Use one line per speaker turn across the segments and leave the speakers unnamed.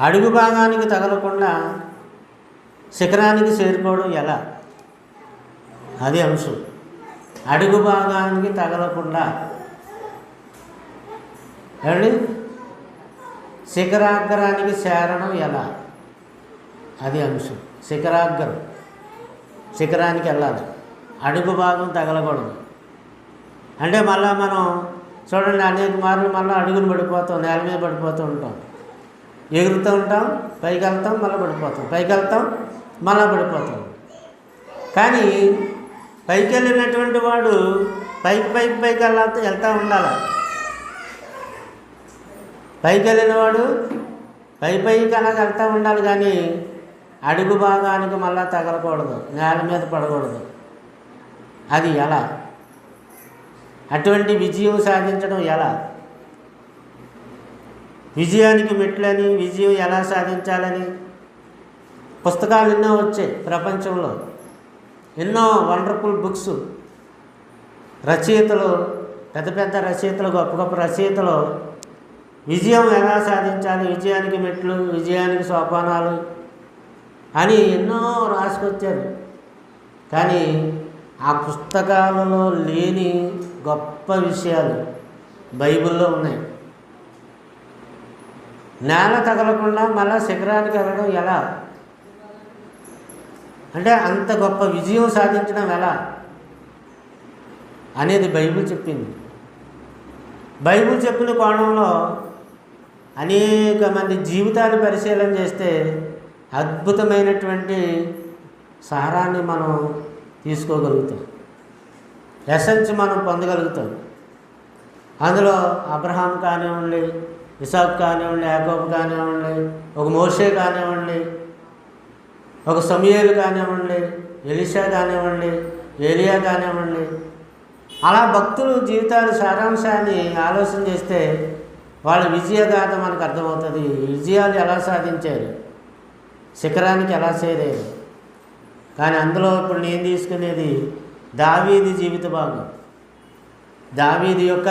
అడుగు భాగానికి తగలకుండా శిఖరానికి చేరుకోవడం ఎలా? అది అంశం. అడుగు భాగానికి తగలకుండా. ఏమండి? శిఖరాగ్రానికి చేరడం ఎలా? అది అంశం. శిఖరాగ్రం. శిఖరానికి వెళ్ళాలి. అడుగు భాగం తగలకూడదు. అంటే మళ్ళీ మనం చూడండి అనేక మార్లు మళ్ళీ అడుగులు పడిపోతాం నేల మీద పడిపోతూ ఉంటాం. ఎగురుతూ ఉంటాం పైకి వెళ్తాం మళ్ళీ పడిపోతాం. పైకి వెళ్తాం మళ్ళీ పడిపోతాం. కానీ పైకి వెళ్ళినటువంటి వాడు పైకి పైకి పైకి వెళ్ళా వెళ్తూ ఉండాలి. పైకి వెళ్ళినవాడు పై పైకి అలా వెళ్తూ ఉండాలి కానీ అడుగు భాగానికి మళ్ళా తగలకూడదు. నేల మీద పడకూడదు. అది ఎలా? అటువంటి విజయం సాధించడం ఎలా? విజయానికి మెట్లని విజయం ఎలా సాధించాలని పుస్తకాలు ఎన్నో వచ్చాయి ప్రపంచంలో. ఎన్నో వండర్ఫుల్ బుక్స్ రచయితలు పెద్ద పెద్ద రచయితలు గొప్ప గొప్ప రచయితలు విజయం ఎలా సాధించాలి విజయానికి మెట్లు విజయానికి సోపానాలు అని ఎన్నో రాసుకొచ్చారు. కానీ ఆ పుస్తకాలలో లేని గొప్ప విషయాలు బైబిల్లో ఉన్నాయి. నేల తగలకుండా మళ్ళా శిఖరానికి వెళ్ళడం ఎలా? అంటే అంత గొప్ప విజయం సాధించడం ఎలా? అనేది బైబిల్ చెప్పింది. బైబిల్ చెప్పిన కోణంలో అనేక మంది జీవితాన్ని పరిశీలన చేస్తే అద్భుతమైనటువంటి సారాన్ని మనం తీసుకోగలుగుతాం. ఎసెన్స్ మనం పొందగలుగుతాం. అందులో అబ్రహాం కానివ్వండి ఇసాక్ కానివ్వండి యాకోబ్ కానివ్వండి ఒక మోషే కానివ్వండి ఒక సమయలు కానివ్వండి ఎలిషా కానివ్వండి ఏలియా కానివ్వండి. అలా భక్తులు జీవితాలు సారాంశాన్ని ఆలోచన చేస్తే వాళ్ళ విజయగాథ మనకు అర్థమవుతుంది. విజయాలు ఎలా సాధించారు? శిఖరానికి ఎలా చేరారు? కానీ అందులో ఇప్పుడు నేను తీసుకునేది దావీది జీవిత భాగం. దావీది యొక్క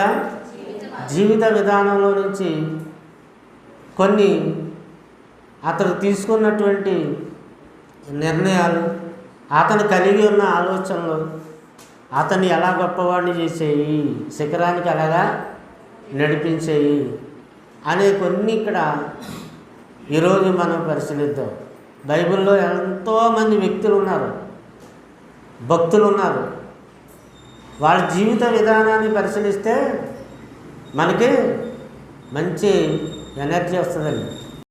జీవిత విధానంలో నుంచి కొన్ని అతను తీసుకున్నటువంటి నిర్ణయాలు అతను కలిగి ఉన్న ఆలోచనలు అతన్ని ఎలా గొప్పవాడిని చేసేయి శిఖరానికి ఎలాగా నడిపించేయి అనే కొన్ని ఇక్కడ ఈరోజు మనం పరిశీలిద్దాం. బైబిల్లో ఎంతోమంది వ్యక్తులు ఉన్నారు భక్తులు ఉన్నారు. వాళ్ళ జీవిత విధానాన్ని పరిశీలిస్తే మనకి మంచి ఎనర్జీ వస్తుందండి.